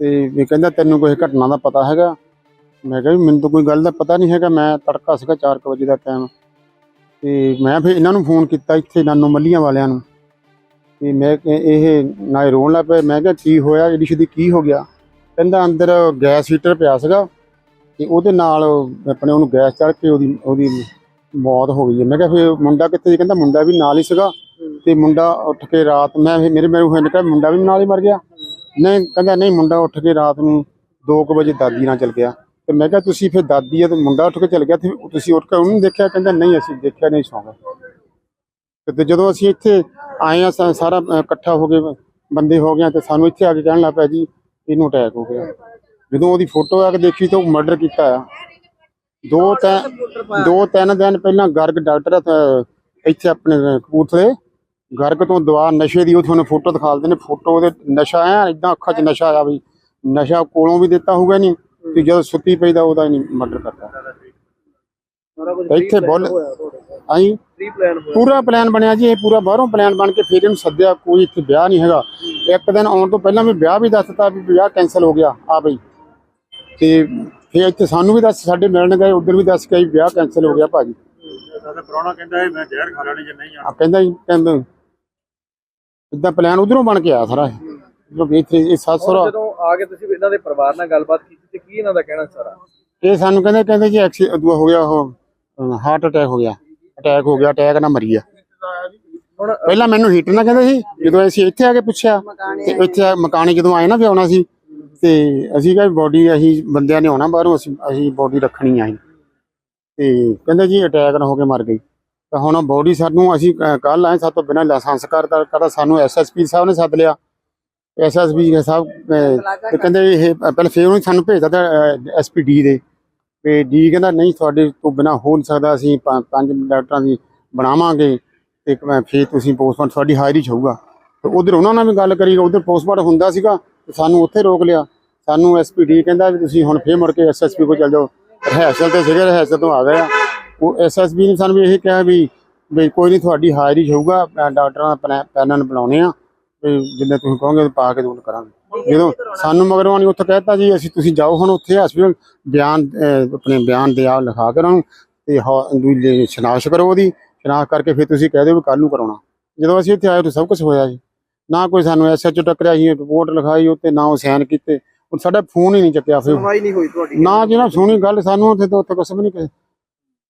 ਤੇ ਵੀ ਕਹਿੰਦਾ ਤੈਨੂੰ ਕੋਈ ਘਟਨਾ ਦਾ ਪਤਾ ਹੈਗਾ? ਮੈਂ ਕਿਹਾ ਵੀ ਮੈਨੂੰ ਤਾਂ ਕੋਈ ਗੱਲ ਦਾ ਪਤਾ ਨਹੀਂ ਹੈਗਾ। ਮੈਂ ਤੜਕਾ ਸੀਗਾ 4 ਵਜੇ ਦਾ ਟਾਈਮ ਤੇ ਮੈਂ ਫਿਰ ਇਹਨਾਂ ਨੂੰ ਫੋਨ ਕੀਤਾ ਇੱਥੇ ਨਾਨੋ ਮੱਲੀਆਂ ਵਾਲਿਆਂ ਨੂੰ। ਤੇ ਮੈਂ ਕਿ- ਇਹ ਨਾ ਰੋਣ ਲੱਗ ਪਏ। ਮੈਂ ਕਿਹਾ ਕੀ ਹੋਇਆ? ਜਿਹੜੀ ਛੇਤੀ ਕੀ ਹੋ ਗਿਆ? ਕਹਿੰਦਾ ਅੰਦਰ ਗੈਸ ਹੀਟਰ ਪਿਆ ਸੀਗਾ ਤੇ ਉਹਦੇ ਨਾਲ ਆਪਣੇ ਉਹਨੂੰ ਗੈਸ ਚੜ ਕੇ ਉਹਦੀ ਉਹਦੀ ਮੌਤ ਹੋ ਗਈ। ਮੈਂ ਕਿਹਾ ਫਿਰ ਮੁੰਡਾ ਕਿੱਥੇ ਸੀ? ਕਹਿੰਦਾ ਮੁੰਡਾ ਵੀ ਨਾਲ ਹੀ ਸੀਗਾ ਤੇ ਮੁੰਡਾ ਉੱਠ ਕੇ ਰਾਤ ਮੈਂ ਮੇਰੇ ਮੇਰੇ ਹੋਏ ਨੇ ਕਿਹਾ ਮੁੰਡਾ ਵੀ ਨਾਲ ਹੀ ਮਰ ਗਿਆ? ਨਹੀਂ ਕਹਿੰਦਾ ਨਹੀਂ ਮੁੰਡਾ ਉੱਠ ਕੇ ਰਾਤ ਨੂੰ 2 ਵਜੇ ਦਾਦੀ ਨਾਲ ਚਲ ਗਿਆ। ਤੇ ਮੈਂ ਕਿਹਾ, ਤੁਸੀਂ ਫਿਰ ਦਾਦੀ ਹੈ ਤੇ ਮੁੰਡਾ ਉੱਠ ਕੇ ਚਲ ਗਿਆ ਤੇ ਤੁਸੀਂ ਉੱਠ ਕੇ ਉਹਨੂੰ ਦੇਖਿਆ? ਕਹਿੰਦਾ, ਨਹੀਂ, ਅਸੀਂ ਦੇਖਿਆ ਨਹੀਂ ਸੌਂਗਾ ਤੇ ਜਦੋਂ ਅਸੀਂ ਇੱਥੇ ਆਏ ਆ ਸਾਰਾ ਇਕੱਠਾ ਹੋ ਕੇ ਬੰਦੇ ਹੋ ਗਏ ਤੇ ਸਾਨੂੰ ਇੱਥੇ ਆ ਕੇ ਕਹਿਣ ਲੱਗ ਪਿਆ ਜੀ, ਇਹਨੂੰ ਅਟੈਕ ਹੋ ਗਿਆ। ਜਦੋਂ ਉਹਦੀ ਫੋਟੋ ਆ ਕੇ ਦੇਖੀ ਤਾਂ ਉਹ ਮਰਡਰ ਕੀਤਾ ਆ। ਦੋ ਤਿੰਨ ਦੋ ਤਿੰਨ ਦਿਨ ਪਹਿਲਾਂ ਗਰਗ ਡਾਕਟਰ ਇੱਥੇ ਆਪਣੇ ਕਪੂਰਥਲੇ, ਗਰਗ ਤੋਂ ਦਵਾ ਨਸ਼ੇ ਦੀ ਉਹ ਤੁਹਾਨੂੰ ਫੋਟੋ ਦਿਖਾ ਦਿੰਦੇ ਨੇ। ਫੋਟੋ ਉਹਦੇ ਨਸ਼ਾ ਆ ਇਦਾਂ ਅੱਖਾਂ 'ਚ ਨਸ਼ਾ ਆ ਵੀ। ਨਸ਼ਾ ਕੋਲੋਂ ਵੀ ਦਿੱਤਾ ਹੋਊਗਾ ਨਹੀਂ। ਤੇ ਜਦੋਂ ਸੁੱਤੀ ਪਈ ਦਾ ਉਹਦਾ ਨਹੀਂ ਮਰਡਰ ਕਰਤਾ। ਇੱਥੇ ਬੋਲ- ਆਈ? ਪ੍ਰੀ ਪਲਾਨ ਹੋਇਆ। ਪੂਰਾ ਪਲਾਨ ਬਣਿਆ ਜੀ ਇਹ ਪੂਰਾ ਬਾਹਰੋਂ ਪਲਾਨ ਬਣ ਕੇ ਫਿਰ ਇਹਨੂੰ ਸੱਦਿਆ ਕੋਈ ਇੱਥੇ ਵਿਆਹ ਨਹੀਂ ਹੈਗਾ। ਇੱਕ ਦਿਨ ਆਉਣ ਤੋਂ ਪਹਿਲਾਂ ਵੀ ਵਿਆਹ ਵੀ ਦੱਸਤਾ ਵੀ ਵਿਆਹ ਕੈਨਸਲ ਹੋ ਗਿਆ ਆ ਬਈ। ਤੇ ਫਿਰ ਇੱਥੇ ਸਾਨੂੰ ਵੀ ਦੱਸ ਸਾਡੇ ਮਿਲਣ ਗਏ ਉਧਰ ਵੀ ਦੱਸ ਕੇ ਆਈ ਵਿਆਹ ਕੈਨਸਲ ਹੋ ਗਿਆ ਭਾਜੀ। ਸਾਡਾ ਕਹਿੰਦਾ ਇਹ ਮੈਂ ਜ਼ਹਿਰ ਖਾ ਲੈਣੀ ਜੇ ਨਹੀਂ ਆ ਕਹਿੰਦਾ ਜੀ ਕਹਿੰਦਾ ਇਦਾਂ ਪਲਾਨ ਉਧਰੋਂ ਬਣ ਕੇ ਆਇਆ ਸਾਰਾ ਇਹ। ਇੱਥੇ ਇਹ ਸੱਸ ਸਹੁਰਾ ਜਦੋਂ ਆ ਕੇ ਤੁਸੀਂ ਇਹਨਾਂ ਦੇ ਪਰਿਵਾਰ ਨਾਲ ਗੱਲਬਾਤ ਕੀਤੀ ਤੇ ਕੀ ਇਹਨਾਂ ਦਾ ਕਹਿਣਾ ਸਾਰਾ? ਇਹ ਸਾਨੂੰ ਕਹਿੰਦੇ ਕਹਿੰਦੇ ਜੀ ਐਕਸੀ ਅਦੂਆ ਹੋ ਗਿਆ ਉਹ ਹਾਰਟ ਅਟੈਕ ਹੋ ਗਿਆ। ਅਟੈਕ ਹੋ ਗਿਆ ਅਟੈਕ ਨਾਲ ਮਰੀ ਆ। ਹੁਣ ਪਹਿਲਾਂ ਮੈਨੂੰ ਹੀਟਰ ਨਾ ਕਹਿੰਦੇ ਸੀ ਜਦੋਂ ਅਸੀਂ ਇੱਥੇ ਆ ਕੇ ਪੁੱਛਿਆ ਤੇ ਇੱਥੇ ਮਕਾਨੇ ਜਦੋਂ ਆਏ ਨਾ ਵੀ ਆਉਣਾ ਸੀ ਤੇ ਅਸੀਂ ਕਿਹਾ ਬੋਡੀ ਅਸੀਂ ਬੰਦਿਆਂ ਨੇ ਆਉਣਾ ਬਾਹਰੋਂ ਅਸੀਂ ਅਸੀਂ ਬੋਡੀ ਰੱਖਣੀ ਆ ਤੇ ਕਹਿੰਦੇ ਜੀ ਅਟੈਕ ਨਾਲ ਹੋ ਕੇ ਮਰ ਗਈ ਤਾਂ ਹੁਣ ਬੋਡੀ ਸਾਨੂੰ ਅਸੀਂ ਕੱਲ ਆਏ ਸਾਤੋਂ ਬਿਨਾਂ ਲਾਇਸੈਂਸ ਕਰਦਾ ਕਰਦਾ ਸਾਨੂੰ ਐਸਐਸਪੀ ਸਾਹਿਬ ਨੇ ਸੱਦ ਲਿਆ। ਐਸਐਸਪੀ ਸਾਹਿਬ ਅਹ, ਤੇ ਕਹਿੰਦੇ ਇਹ ਪਹਿਲਾਂ ਫੇਰ ਉਹਨੇ ਸਾਨੂੰ ਭੇਜਦਾ ਤਾਂ ਐਸਪੀਡੀ ਦੇ। ਤੇ ਡੀ ਕਹਿੰਦਾ ਨਹੀਂ ਤੁਹਾਡੇ ਤੋਂ ਬਿਨਾ ਹੋ ਨਹੀਂ ਸਕਦਾ ਅਸੀਂ ਪੰ- ਪੰਜ ਡਾਕਟਰਾਂ ਦੀ ਬਣਾਵਾਂਗੇ ਤੇ ਇੱਕ ਫੇਰ ਤੁਸੀਂ ਪੋਸਟਮਾਰਟਮ ਤੁਹਾਡੀ ਹਾਜ਼ਰੀ 'ਚ ਹੋਊਗਾ। ਤੇ ਉਧਰ ਉਹਨਾਂ ਨਾਲ ਵੀ ਗੱਲ ਕਰੀ ਉਧਰ ਪੋਸਟਮਾਰਟਮ ਹੁੰਦਾ ਸੀਗਾ ਤੇ ਸਾਨੂੰ ਉੱਥੇ ਰੋਕ ਲਿਆ। ਸਾਨੂੰ ਐਸਪੀਡੀ ਕਹਿੰਦਾ ਵੀ ਤੁਸੀਂ ਹੁਣ ਫੇਰ ਮੁੜ ਕੇ ਐਸਐਸਪੀ ਕੋਲ ਚੱਲ ਜਾਓ। ਰਹਿਸਲ ਤੇ ਸੀਗੇ ਰਹਿਸਲ ਤੋਂ ਆ ਗਏ ਆ। ਉਹ ਐਸਐਸਪੀ ਨੇ ਸਾਨੂੰ ਇਹ ਕਿਹਾ ਵੀ ਵੀ ਕੋਈ ਨਹੀਂ ਤੁਹਾਡੀ ਹਾਜ਼ਰੀ 'ਚ ਹੋਊਗਾ ਅਹ ਡਾਕਟਰਾਂ ਦਾ ਪਲੈ- ਪੈਨਲ ਬਣਾਉਣੇ ਆ। ਤੇ ਜਿੱਦਾਂ ਤੁਸੀਂ ਕਹੋਗੇ ਪਾ ਕੇ ਦੂਰ ਕਰਾਂਗੇ। ਜਦੋਂ ਸਾਨੂੰ ਮਗਰੋਂ ਨਹੀਂ ਉੱਥੇ ਕਹਿਤਾ ਜੀ ਅਸੀਂ ਤੁਸੀਂ ਜਾਓ ਹੁਣ ਉੱਥੇ ਹਸਪੀਟਲ ਬਿਆਨ ਆਪਣੇ ਬਿਆਨ ਦੇ ਆ ਲਿਖਾ ਕੇ ਉਹਨਾਂ ਨੂੰ ਤੇ ਹ- ਦੂਜੀ ਸ਼ਨਾਖਤ ਕਰੋ ਉਹਦੀ ਸ਼ਨਾਖਤ ਕਰਕੇ ਫਿਰ ਤੁਸੀਂ ਕਹਿ ਦਿਓ ਵੀ ਕੱਲ ਨੂੰ ਕਰਾਉਣਾ। ਜਦੋਂ ਅਸੀਂ ਇੱਥੇ ਆਏ ਤਾਂ ਸਭ ਕੁਝ ਹੋਇਆ ਜੀ। ਨਾ ਕੋਈ ਸਾਨੂੰ ਐਸਐਚਓ ਟੱਕਰਿਆ ਜੀ ਰਿਪੋਰਟ ਲਿਖਾਈ ਉੱਤੇ ਨਾ ਉਹ ਸਾਈਨ ਕੀਤੇ। ਹੁਣ ਸਾਡਾ ਫੋਨ ਹੀ ਨਹੀਂ ਚੱਕਿਆ ਫਿਰ। ਸੁਣਵਾਈ ਨਹੀਂ ਹੋਈ ਤੁਹਾਡੀ। ਨਾ ਜੀ ਨਾ ਸੁਣੀ ਗੱਲ ਸਾਨੂੰ ਉੱਥੇ ਤੋਂ ਉੱਥੇ ਕੁਛ ਵੀ ਨਹੀਂ ਕਹੇ।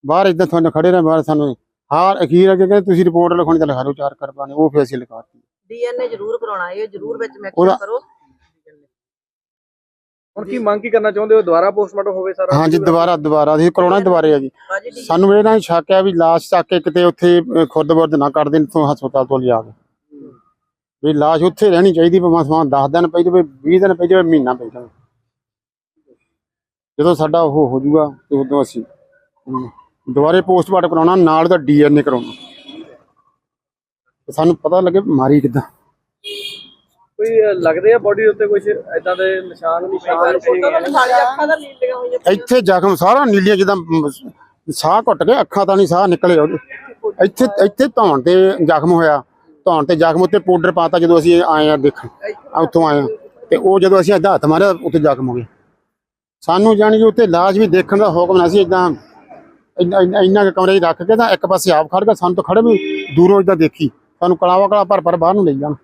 ਬਾਹਰ ਇਦਾਂ ਤੁਹਾਨੂੰ ਖੜੇ ਰਹੇ ਬਾਹਰ ਸਾਨੂੰ ਹਾਰ ਅਖੀਰ ਅੱਗੇ ਕਹਿੰਦੇ ਤੁਸੀਂ ਰਿਪੋਰਟ ਲਿਖਾਉਣੀ ਤਾਂ ਲਿਖਾ ਦਿਓ ਚਾਰ ਕਰਵਾਣੇ ਉਹ ਫਿਰ ਅਸੀਂ ਲਿਖਾਤੀ ਡੀਐਨਏ ਜ਼ਰੂਰ ਕਰਾਉਣਾ ਇਹ ਜ਼ਰੂਰ ਵਿੱਚ ਮਿਕਸ ਉਹਦਾ- ਕਰੋ। ਹੁਣ ਕੀ ਮੰਗ ਕੀ ਕਰਨਾ ਚਾਹੁੰਦੇ ਹੋ? ਦੁਬਾਰਾ ਪੋਸਟਮਾਰਟਮ ਹੋਵੇ ਸਾਰਾ? ਹਾਂਜੀ ਦੁਬਾਰਾ ਦੁਬਾਰਾ। ਅਸੀਂ ਕਰਾਉਣਾ ਦੁਬਾਰੇ ਆ ਜੀ। ਬਾਜੀ ਡੀ ਸਾਨੂੰ ਇਹ ਨਾ ਸ਼ੱਕ ਹੈ ਵੀ ਲਾਸ਼ ਚੱਕ ਕੇ ਕਿਤੇ ਉੱਥੇ ਅਹ, ਖੁਰਦ-ਬੁਰਦ ਨਾ ਕਰ ਦੇਣ ਤੋਂ ਹਸਪਤਾਲ ਤੋਂ ਲਿਆ ਕੇ। ਵੀ ਲਾਸ਼ ਉੱਥੇ ਰਹਿਣੀ ਚਾਹੀਦੀ ਭਾਵੇਂ ਸਮਾਂ 10 ਦਿਨ ਪਈ ਜਾਵੇ 20 ਦਿਨ ਪਈ ਜਾਵੇ ਮਹੀਨਾ ਪਈ ਜਾਵੇ। ਜਦੋਂ ਸਾਡਾ ਉਹ ਹੋ ਜਾਊਗਾ ਤੇ ਉਦੋਂ ਅਸੀਂ ਦੁਬਾਰੇ ਪੋਸਟਮਾਰਟਮ ਕਰਾਉਣਾ ਨਾਲ ਦਾ ਡੀਐਨਏ ਕਰਾਉਣਾ। ਤੇ ਸਾਨੂੰ ਪਤਾ ਲੱਗੇ ਮਾਰੀ ਕਿੱਦਾਂ। ਕੋਈ ਲੱਗਦੇ ਆ ਬੋਡੀ ਉੱਤੇ ਕੁਝ ਇਦਾਂ ਦੇ ਨਿਸ਼ਾਨ ਨਿਸ਼ਾਨ ਇੱਥੇ ਜ਼ਖਮ ਸਾਰਾ ਨੀਲੀਆਂ ਜਿੱਦਾਂ ਮ, ਸਾਹ ਘੁੱਟ ਕੇ ਅੱਖਾਂ ਤਾਂ ਨਹੀਂ ਸਾਹ ਨਿਕਲੇ ਉਹਦੇ। ਇੱਥੇ ਇੱਥੇ ਧੌਣ ਤੇ ਜ਼ਖਮ ਹੋਇਆ। ਧੌਣ ਤੇ ਜ਼ਖਮ ਉੱਤੇ ਪਾਊਡਰ ਪਾਤਾ ਜਦੋਂ ਅਸੀਂ ਆਏ ਆ ਦੇਖਣ। ਆ ਉੱਥੋਂ ਆਏ ਆ। ਤੇ ਉਹ ਜਦੋਂ ਅਸੀਂ ਏਦਾਂ ਹੱਥ ਮਾਰਿਆ ਉੱਥੇ ਜ਼ਖਮ ਹੋ ਗਏ। ਸਾਨੂੰ ਜਾਣੀ ਕਿ ਉੱਥੇ ਲਾਸ਼ ਵੀ ਦੇਖਣ ਦਾ ਹੁਕਮ ਨਾ ਸੀ ਇਦਾਂ ਇੰਨਾ ਇੰਨਾ- ਇੰਨਾ ਕੁ ਕਮਰੇ 'ਚ ਰੱਖ ਕੇ ਤਾਂ ਇੱਕ ਪਾਸੇ ਆਪ ਖੜ ਗਿਆ ਸਾਨੂੰ ਤਾਂ ਖੜੇ ਵੀ ਦੂਰੋਂ ਇਦਾਂ ਦੇਖੀ। ਸਾਨੂੰ ਕਲਾਵਾ ਕਲਾ ਭਰ ਭਰ ਬਾਹਰ ਨੂੰ ਲਈ ਜਾਣ।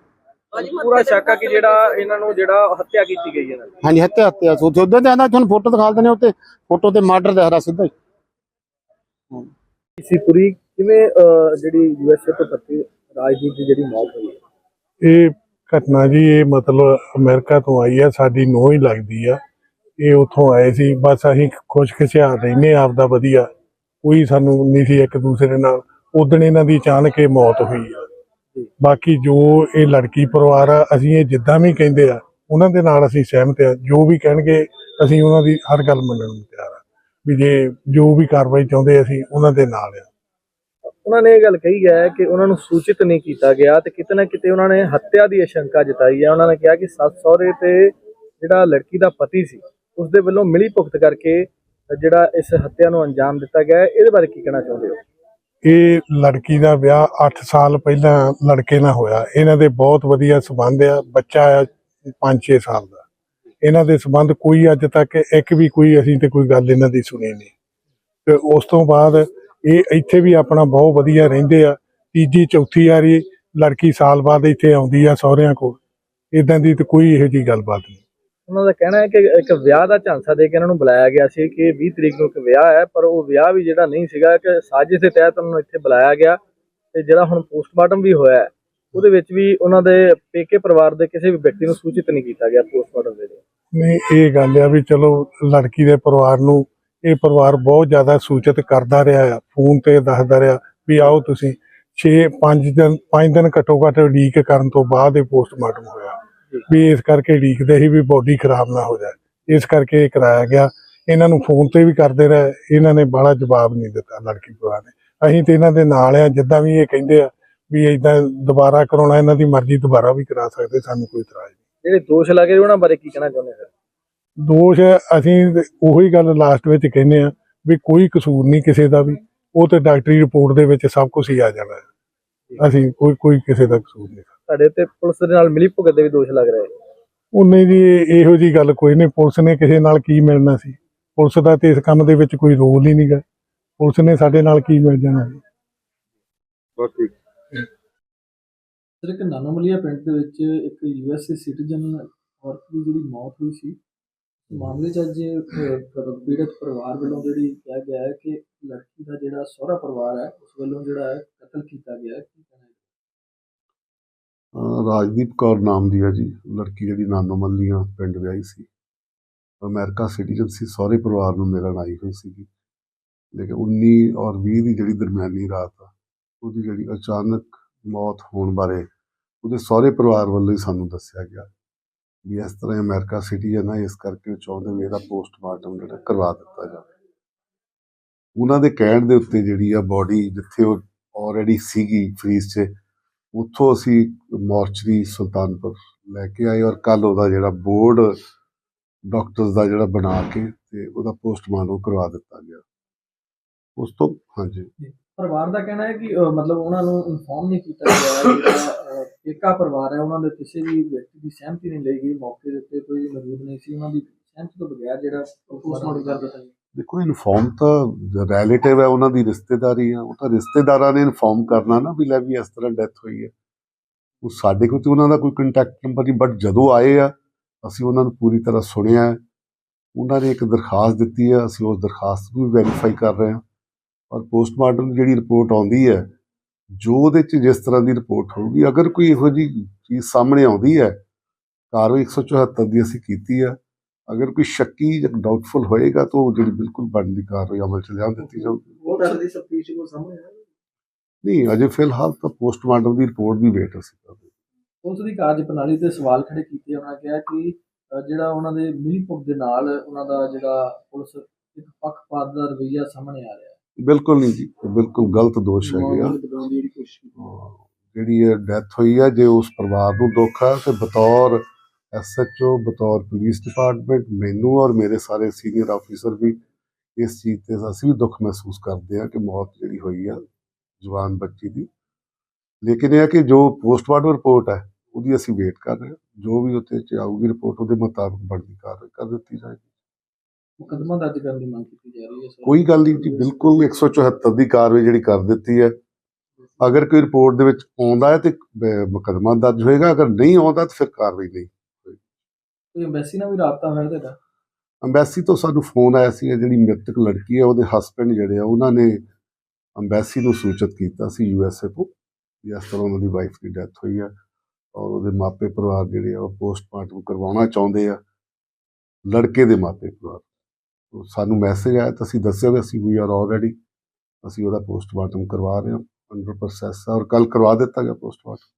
ਪੂਰਾ ਸ਼ੱਕ ਆ ਕਿ ਜਿਹੜਾ ਇਹਨਾਂ ਨੂੰ ਜਿਹੜਾ ਹੱਤਿਆ ਕੀਤੀ ਗਈ ਹੈ ਇਹਨਾਂ ਦੀ। ਹਾਂਜੀ ਹੱਤੇ ਹੱਤੇ ਆ ਸੋ ਉਦੋਂ ਤੇ ਆਂਦਾ ਤੁਹਾਨੂੰ ਫੋਟੋ ਦਿਖਾ ਦਿੰਦੇ ਨੇ ਉੱਤੇ। ਫੋਟੋ ਤੇ ਮਰਡਰ ਦਿਖਦਾ ਸਿੱਧਾ ਹੀ। ਸੀਪੁਰੀ ਕਿਵੇਂ ਜਿਹੜੀ ਯੂਐਸਏ ਤੋਂ ਭਰਤੀ ਰਾਜਦੀਪ ਦੀ ਜਿਹੜੀ ਮੌਤ ਹੋਈ ਹੈ? ਇਹ ਘਟਨਾ ਜੀ ਇਹ ਮਤਲਬ ਅਮਰੀਕਾ ਤੋਂ ਆਈ ਆ ਸਾਡੀ ਨੋਹ ਹੀ ਲੱਗਦੀ ਆ। ਇਹ ਉੱਥੋਂ ਆਏ ਸੀ ਬਸ ਅਸੀਂ ਖੁਸ਼ ਖੁਸ਼ਹਾਲ ਰਹਿੰਦੇ ਆਪ ਦਾ ਵਧੀਆ। ਕੋਈ ਸਾਨੂੰ ਨਹੀਂ ਸੀ ਇੱਕ ਦੂਸਰੇ ਨਾਲ। ਉਦਣ ਇਹਨਾਂ ਦੀ ਅਚਾਨਕ ਇਹ ਮੌਤ ਹੋਈ ਆ। ਬਾਕੀ ਜੋ ਇਹ ਲੜਕੀ ਪਰਿਵਾਰ ਆ ਅਸੀਂ ਇਹ ਜਿੱਦਾਂ ਵੀ ਕਹਿੰਦੇ ਆ ਉਹਨਾਂ ਦੇ ਨਾਲ ਅਸੀਂ ਸਹਿਮਤ ਆ। ਜੋ ਵੀ ਕਹਿਣਗੇ ਅਸੀਂ ਉਹਨਾਂ ਦੀ ਹਰ ਗੱਲ ਮੰਨਣ ਨੂੰ ਤਿਆਰ ਆ। ਵੀ ਜੇ ਜੋ ਵੀ ਕਾਰਵਾਈ ਚਾਹੁੰਦੇ ਅਸੀਂ ਉਹਨਾਂ ਦੇ ਨਾਲ ਆ। ਉਹਨਾਂ ਨੇ ਇਹ ਗੱਲ ਕਹੀ ਹੈ ਕਿ ਉਹਨਾਂ ਨੂੰ ਸੂਚਿਤ ਨਹੀਂ ਕੀਤਾ ਗਿਆ ਤੇ ਕਿਤੇ ਨਾ ਕਿਤੇ ਉਹਨਾਂ ਨੇ ਹੱਤਿਆ ਦੀ ਆਸ਼ੰਕਾ ਜਤਾਈ ਹੈ। ਉਹਨਾਂ ਨੇ ਕਿਹਾ ਕਿ ਸੱਸ ਸਹੁਰੇ ਤੇ ਜਿਹੜਾ ਲੜਕੀ ਦਾ ਪਤੀ ਸੀ ਉਸ ਦੇ ਵੱਲੋਂ ਮਿਲੀ ਭੁਗਤ ਕਰਕੇ ਜਿਹੜਾ ਇਸ ਹੱਤਿਆ ਨੂੰ ਅੰਜਾਮ ਦਿੱਤਾ ਗਿਆ ਇਹਦੇ ਬਾਰੇ ਕੀ ਕਹਿਣਾ ਚਾਹੁੰਦੇ ਹੋ? ਇਹ ਲੜਕੀ ਦਾ ਵਿਆਹ 8 ਸਾਲ ਪਹਿਲਾਂ ਲੜਕੇ ਨਾਲ ਹੋਇਆ। ਇਹਨਾਂ ਦੇ ਬਹੁਤ ਵਧੀਆ ਸਬੰਧ ਆ। ਬੱਚਾ ਆ 5-6 ਸਾਲ ਦਾ। ਇਹਨਾਂ ਦੇ ਸਬੰਧ ਕੋਈ ਅੱਜ ਤੱਕ ਇੱਕ ਵੀ ਕੋਈ ਅਸੀਂ ਤੇ ਕੋਈ ਗੱਲ ਇਹਨਾਂ ਦੀ ਸੁਣੀ ਨਹੀਂ। ਤੇ ਉਸ ਤੋਂ ਬਾਅਦ ਇਹ ਇੱਥੇ ਵੀ ਆਪਣਾ ਬਹੁਤ ਵਧੀਆ ਰਹਿੰਦੇ ਆ। ਤੀਜੀ, ਚੌਥੀ ਵਾਰੀ ਲੜਕੀ ਸਾਲ ਬਾਅਦ ਇੱਥੇ ਆਉਂਦੀ ਆ ਸਹੁਰਿਆਂ ਕੋਲ। ਇਦਾਂ ਦੀ ਤੇ ਕੋਈ ਇਹੋ ਜੀ ਗੱਲਬਾਤ ਨਹੀਂ। ਉਹਨਾਂ ਦਾ ਕਹਿਣਾ ਹੈ ਕਿ ਇੱਕ ਵਿਆਹ ਦਾ ਝਾਂਸਾ ਦੇ ਕੇ ਇਹਨਾਂ ਨੂੰ ਬੁਲਾਇਆ ਗਿਆ ਸੀ ਕਿ 20 ਤਰੀਕ ਨੂੰ ਇੱਕ ਵਿਆਹ ਹੈ, ਪਰ ਉਹ ਵਿਆਹ ਵੀ ਜਿਹੜਾ ਨਹੀਂ ਸੀਗਾ ਕਿ ਸਾਜ਼ਿਸ਼ ਦੇ ਤਹਿਤ ਉਹਨਾਂ ਨੂੰ ਇੱਥੇ ਬੁਲਾਇਆ ਗਿਆ ਤੇ ਜਿਹੜਾ ਹੁਣ ਪੋਸਟਮਾਰਟਮ ਵੀ ਹੋਇਆ ਉਹਦੇ ਵਿੱਚ ਵੀ ਉਹਨਾਂ ਦੇ ਪੇਕੇ ਪਰਿਵਾਰ ਦੇ ਕਿਸੇ ਵੀ ਵਿਅਕਤੀ ਨੂੰ ਸੂਚਿਤ ਨਹੀਂ ਕੀਤਾ ਗਿਆ ਪੋਸਟਮਾਰਟਮ ਦੇ ਨਹੀਂ, ਇਹ ਗੱਲ ਆ ਵੀ ਚਲੋ ਲੜਕੀ ਦੇ ਪਰਿਵਾਰ ਨੂੰ ਇਹ ਪਰਿਵਾਰ ਬਹੁਤ ਜ਼ਿਆਦਾ ਸੂਚਿਤ ਕਰਦਾ ਰਿਹਾ ਆ, ਫੋਨ ਤੇ ਦੱਸਦਾ ਰਿਹਾ ਵੀ ਆਓ ਤੁਸੀਂ। 6 5 ਦਿਨ 5 ਦਿਨ ਘੱਟੋ ਘੱਟ ਉਡੀਕ ਕਰਨ ਤੋਂ ਬਾਅਦ ਇਹ ਪੋਸਟਮਾਰਟਮ ਹੋਇਆ। ਵੀ ਇਸ ਕਰਕੇ ਲੀਕਦੇ ਸੀ ਵੀ ਬੋਡੀ ਖਰਾਬ ਨਾ ਹੋ ਜਾਏ। ਇਸ ਕਰਕੇ ਇਹ ਕਰਾਇਆ ਗਿਆ। ਇਹਨਾਂ ਨੂੰ ਫੋਨ ਤੇ ਵੀ ਕਰਦੇ ਰਹੇ। ਇਹਨਾਂ ਨੇ ਬੜਾ ਜਵਾਬ ਨਹੀਂ ਦਿੱਤਾ ਲੜਕੀ ਪਰਿਵਾਰ ਨੇ। ਅਸੀਂ ਤੇ ਇਹਨਾਂ ਦੇ ਨਾਲ ਆ ਜਿੱਦਾਂ ਵੀ ਇਹ ਕਹਿੰਦੇ ਆ ਵੀ ਇਦਾਂ ਦੁਬਾਰਾ ਕਰਾਉਣਾ ਇਹਨਾਂ ਦੀ ਮਰਜ਼ੀ ਦੁਬਾਰਾ ਵੀ ਕਰਾ ਸਕਦੇ। ਸਾਨੂੰ ਕੋਈ ਇਤਰਾਜ਼ ਨਹੀਂ। ਜਿਹੜੇ ਦੋਸ਼ ਲੱਗੇ ਉਹਨਾਂ ਬਾਰੇ ਕੀ ਕਹਿਣਾ ਚਾਹੁੰਦੇ ਹੋ? ਦੋਸ਼ ਅਸੀਂ ਉਹੀ ਗੱਲ ਲਾਸਟ ਵਿੱਚ ਕਹਿੰਦੇ ਆ ਵੀ ਕੋਈ ਕਸੂਰ ਨਹੀਂ ਕਿਸੇ ਦਾ ਵੀ। ਉਹ ਤੇ ਡਾਕਟਰੀ ਰਿਪੋਰਟ ਦੇ ਵਿੱਚ ਸਭ ਕੁਝ ਹੀ ਆ ਜਾਣਾ। ਅਸੀਂ ਕੋਈ ਕੋਈ ਕਿਸੇ ਦਾ ਕਸੂਰ ਨਹੀਂ। ਤੁਹਾਡੇ ਤੇ ਪੁਲਿਸ ਦੇ ਨਾਲ ਮਿਲੀ ਭੁਗਤ ਦੇ ਵੀ ਦੋਸ਼ ਲੱਗ ਰਹੇ ਉਹਨੇ ਜੀ ਇਹੋ ਜੀ ਗੱਲ ਕੋਈ ਨਹੀਂ। ਪੁਲਿਸ ਨੇ ਕਿਸੇ ਨਾਲ ਕੀ ਮਿਲਣਾ ਸੀ? ਪੁਲਿਸ ਦਾ ਤੇ ਇਸ ਕੰਮ ਦੇ ਵਿੱਚ ਕੋਈ ਰੋਲ ਹੀ ਨਹੀਂਗਾ। ਪੁਲਿਸ ਨੇ ਸਾਡੇ ਨਾਲ ਕੀ ਮਿਲ ਜਾਣਾ ਸੀ ਨਾਨਾਮਲੀਆ ਪਿੰਡ ਦੇ ਵਿੱਚ ਇੱਕ ਯੂਐਸਏ ਸਿਟੀਜ਼ਨ ਔਰਤ ਦੀ ਜਿਹੜੀ ਮੌਤ ਹੋਈ ਸੀ। ਮਾਮਲੇ 'ਚ ਅੱਜ ਪੀੜਤ ਪਰਿਵਾਰ ਵੱਲੋਂ ਜਿਹੜੀ ਕਿਹਾ ਗਿਆ ਹੈ ਕਿ ਲੜਕੀ ਦਾ ਜਿਹੜਾ ਸਹੁਰਾ ਪਰਿਵਾਰ ਹੈ ਉਸ ਵੱਲੋਂ ਜਿਹੜਾ ਹੈ ਕਤਲ ਕੀਤਾ ਗਿਆ ਹੈ। ਕੀ ਕਹਿਣਾ ਰਾਜਦੀਪ ਕੌਰ ਨਾਮ ਦੀ ਹੈ ਜੀ, ਲੜਕੀ ਜਿਹੜੀ ਨਾਨੋ ਮੱਲੀਆਂ ਪਿੰਡ ਵਿਆਹੀ ਸੀ। ਅਮਰੀਕਾ ਸਿਟੀਜ਼ਨ ਸੀ, ਸਹੁਰੇ ਪਰਿਵਾਰ ਨੂੰ ਮਿਲਣ ਆਈ ਹੋਈ ਸੀਗੀ। ਲੇਕਿਨ 19 ਔਰ 20 ਦੀ ਜਿਹੜੀ ਦਰਮਿਆਨੀ ਰਾਤ ਆ, ਉਹਦੀ ਜਿਹੜੀ ਅਚਾਨਕ ਮੌਤ ਹੋਣ ਬਾਰੇ ਉਹਦੇ ਸਹੁਰੇ ਪਰਿਵਾਰ ਵੱਲੋਂ ਹੀ ਸਾਨੂੰ ਦੱਸਿਆ ਗਿਆ ਵੀ ਇਸ ਤਰ੍ਹਾਂ ਇਹ ਅਮਰੀਕਾ ਸਿਟੀਜ਼ਨ ਹੈ ਇਸ ਕਰਕੇ ਉਹ ਚਾਹੁੰਦੇ ਵੀ ਇਹਦਾ ਪੋਸਟਮਾਰਟਮ ਜਿਹੜਾ ਕਰਵਾ ਦਿੱਤਾ ਜਾਵੇ। ਉਹਨਾਂ ਦੇ ਕਹਿਣ ਦੇ ਉੱਤੇ ਜਿਹੜੀ ਆ ਬਾਡੀ ਜਿੱਥੇ ਉਹ ਆਲਰੇਡੀ ਸੀਗੀ ਫਰੀਜ਼ 'ਚ ਉੱਥੋਂ ਅਸੀਂ ਮੋਰਚਰੀ ਸੁਲਤਾਨਪੁਰ ਲੈ ਕੇ ਆਏ ਔਰ ਕੱਲ ਉਹਦਾ ਜਿਹੜਾ ਬੋਰਡ ਡਾਕਟਰਸ ਦਾ ਜਿਹੜਾ ਬਣਾ ਕੇ ਤੇ ਉਹਦਾ ਪੋਸਟਮਾਰਟਮ ਕਰਵਾ ਦਿੱਤਾ ਗਿਆ। ਉਸ ਤੋਂ, ਹਾਂਜੀ। ਪਰਿਵਾਰ ਦਾ ਕਹਿਣਾ ਹੈ ਕਿ ਮਤਲਬ ਉਹਨਾਂ ਨੂੰ ਇਨਫੋਰਮ ਨਹੀਂ ਕੀਤਾ ਗਿਆ ਜਿਹੜਾ ਏਕਾ ਪਰਿਵਾਰ ਹੈ, ਉਹਨਾਂ ਦੇ ਕਿਸੇ ਵੀ ਵਿਅਕਤੀ ਦੀ ਸਹਿਮਤੀ ਨਹੀਂ ਲਈ ਗਈ। ਮੌਕੇ ਦੇ ਉੱਤੇ ਕੋਈ ਮੌਜੂਦ ਨਹੀਂ ਸੀ। ਉਹਨਾਂ ਦੀ ਸਹਿਮਤੀ ਤੋਂ ਬਗੈਰ ਜਿਹੜਾ ਪੋਸਟਮਾਰਟਮ ਕਰ ਦਿੱਤਾ ਗਿਆ। ਦੇਖੋ, ਇਨਫੋਰਮ ਤਾਂ ਰਿਲੇਟਿਵ ਹੈ, ਉਹਨਾਂ ਦੀ ਰਿਸ਼ਤੇਦਾਰੀ ਆ ਉਹ ਤਾਂ ਰਿਸ਼ਤੇਦਾਰਾਂ ਨੇ ਇਨਫੋਰਮ ਕਰਨਾ ਨਾ ਵੀ ਲੈ ਵੀ ਇਸ ਤਰ੍ਹਾਂ ਡੈਥ ਹੋਈ ਹੈ। ਉਹ ਸਾਡੇ ਕੋਲ ਤੇ ਉਹਨਾਂ ਦਾ ਕੋਈ ਕੰਟੈਕਟ ਨੰਬਰ ਨਹੀਂ ਬਟ ਜਦੋਂ ਆਏ ਆ, ਅਸੀਂ ਉਹਨਾਂ ਨੂੰ ਪੂਰੀ ਤਰ੍ਹਾਂ ਸੁਣਿਆ ਉਹਨਾਂ ਨੇ ਇੱਕ ਦਰਖਾਸਤ ਦਿੱਤੀ ਹੈ, ਅਸੀਂ ਉਸ ਦਰਖਾਸਤ ਨੂੰ ਵੀ ਵੈਰੀਫਾਈ ਕਰ ਰਹੇ ਹਾਂ। ਔਰ ਪੋਸਟਮਾਰਟਮ ਜਿਹੜੀ ਰਿਪੋਰਟ ਆਉਂਦੀ ਹੈ, ਜੋ ਉਹਦੇ 'ਚ ਜਿਸ ਤਰ੍ਹਾਂ ਦੀ ਰਿਪੋਰਟ ਹੋਊਗੀ, ਅਗਰ ਕੋਈ ਇਹੋ ਜਿਹੀ ਚੀਜ਼ ਸਾਹਮਣੇ ਆਉਂਦੀ ਹੈ, ਕਾਰਵਾਈ 174 ਦੀ ਅਸੀਂ ਕੀਤੀ ਹੈ। ਅਗਰ ਕੋਈ ਸ਼ੱਕੀ ਜਾਂ ਡਾਊਟਫੁਲ ਹੋਏਗਾ ਤਾਂ ਉਹ ਜਿਹੜੀ ਬਿਲਕੁਲ ਬਣਦੀ ਕਾਰਵਾਈ ਅਮਲ ਚ ਲਿਆਉਣ ਦਿੱਤੀ ਜਾਊਗੀ। ਉਹ ਤਰ੍ਹਾਂ ਦੀ ਸਪੀਚ ਕੋ ਸਾਹਮਣੇ ਨਹੀਂ ਅਜੇ ਫਿਲਹਾਲ ਤਾਂ ਪੋਸਟਮਾਰਟਮ ਦੀ ਰਿਪੋਰਟ ਦੀ ਵੇਟ ਅਸੀਂ ਕਰ ਰਹੇ ਪੁਲਿਸ ਦੀ ਕਾਰਜ ਪ੍ਰਣਾਲੀ ਤੇ ਸਵਾਲ ਖੜੇ ਕੀਤੇ ਉਹਨਾਂ ਕਿਹਾ ਕਿ ਜਿਹੜਾ ਉਹਨਾਂ ਦੇ ਮਿਲੀ ਭੁਗਤ ਦੇ ਨਾਲ ਉਹਨਾਂ ਦਾ ਜਿਹੜਾ ਪੁਲਿਸ ਇੱਕ ਪੱਖਪਾਤ ਦਾ ਰਵੱਈਆ ਸਾਹਮਣੇ ਆ ਰਿਹਾ। ਬਿਲਕੁਲ ਨਹੀਂ ਜੀ ਬਿਲਕੁਲ ਗਲਤ ਦੋਸ਼ ਹੈਗੇ ਆ। ਜਿਹੜੀ ਹਾਂ, ਡੈਥ ਹੋਈ ਹੈ ਜੇ ਉਸ ਪਰਿਵਾਰ ਨੂੰ ਦੁੱਖ ਹੈ ਤੇ ਬਤੌਰ ਐਸਐਚਓ ਬਤੌਰ ਪੁਲਿਸ ਡਿਪਾਰਟਮੈਂਟ ਮੈਨੂੰ ਔਰ ਮੇਰੇ ਸਾਰੇ ਸੀਨੀਅਰ ਆਫੀਸਰ ਵੀ ਇਸ ਚੀਜ਼ ਤੇ ਅਸੀਂ ਵੀ ਦੁੱਖ ਮਹਿਸੂਸ ਕਰਦੇ ਹਾਂ ਕਿ ਮੌਤ ਜਿਹੜੀ ਹੋਈ ਆ ਜਵਾਨ ਬੱਚੀ ਦੀ। ਲੇਕਿਨ ਇਹ ਹੈ ਕਿ ਜੋ ਪੋਸਟਮਾਰਟਮ ਰਿਪੋਰਟ ਹੈ ਉਹਦੀ ਅਸੀਂ ਵੇਟ ਕਰ ਰਹੇ ਹਾਂ। ਜੋ ਵੀ ਉੱਤੇ ਚ ਆਊਗੀ ਰਿਪੋਰਟ ਉਹਦੇ ਮੁਤਾਬਕ ਬਣਦੀ ਕਾਰਵਾਈ ਕਰ ਦਿੱਤੀ ਜਾਏਗੀ। ਮੁਕੱਦਮਾ ਦਰਜ ਕਰਨ ਦੀ ਮੰਗ ਕੀਤੀ ਜਾ ਰਹੀ ਹੈ ਕੋਈ ਗੱਲ ਨਹੀਂ ਜੀ ਬਿਲਕੁਲ 174 ਦੀ ਕਾਰਵਾਈ ਜਿਹੜੀ ਕਰ ਦਿੱਤੀ ਹੈ। ਅਗਰ ਕੋਈ ਰਿਪੋਰਟ ਦੇ ਵਿੱਚ ਆਉਂਦਾ ਹੈ ਤੇ ਮੁਕੱਦਮਾ ਦਰਜ ਹੋਏਗਾ ਅਗਰ ਨਹੀਂ ਆਉਂਦਾ ਤਾਂ ਫਿਰ ਕਾਰਵਾਈ ਨਹੀਂ। ਕੋਈ ਐਮਬੈਸੀ ਨਾਲ ਵੀ ਰਾਬਤਾ ਹੋਇਆ ਤੁਹਾਡਾ? ਅੰਬੈਸੀ ਤੋਂ ਸਾਨੂੰ ਫੋਨ ਆਇਆ ਸੀ ਜਿਹੜੀ ਮ੍ਰਿਤਕ ਲੜਕੀ ਹੈ ਉਹਦੇ ਹਸਬੰਡ ਜਿਹੜੇ ਆ, ਉਹਨਾਂ ਨੇ ਅੰਬੈਸੀ ਨੂੰ ਸੂਚਿਤ ਕੀਤਾ ਸੀ ਯੂ ਐਸ ਏ ਤੋਂ ਵੀ ਇਸ ਤਰ੍ਹਾਂ ਉਹਨਾਂ ਦੀ ਵਾਈਫ ਦੀ ਡੈਥ ਹੋਈ ਆ ਔਰ ਉਹਦੇ ਮਾਪੇ ਪਰਿਵਾਰ ਜਿਹੜੇ ਆ, ਉਹ ਪੋਸਟਮਾਰਟਮ ਕਰਵਾਉਣਾ ਚਾਹੁੰਦੇ ਆ, ਲੜਕੇ ਦੇ ਮਾਪੇ ਪਰਿਵਾਰ। ਤੋਂ ਸਾਨੂੰ ਮੈਸੇਜ ਆਇਆ ਤਾਂ ਅਸੀਂ ਦੱਸਿਆ ਵੀ ਅਸੀਂ ਵੀ ਆਰ ਆਲਰੇਡੀ ਅਸੀਂ ਉਹਦਾ ਪੋਸਟਮਾਰਟਮ ਕਰਵਾ ਰਹੇ ਹਾਂ ਅੰਡਰ ਪ੍ਰੋਸੈਸ ਆ ਔਰ ਕੱਲ ਕਰਵਾ ਦਿੱਤਾ ਗਿਆ ਪੋਸਟਮਾਰਟਮ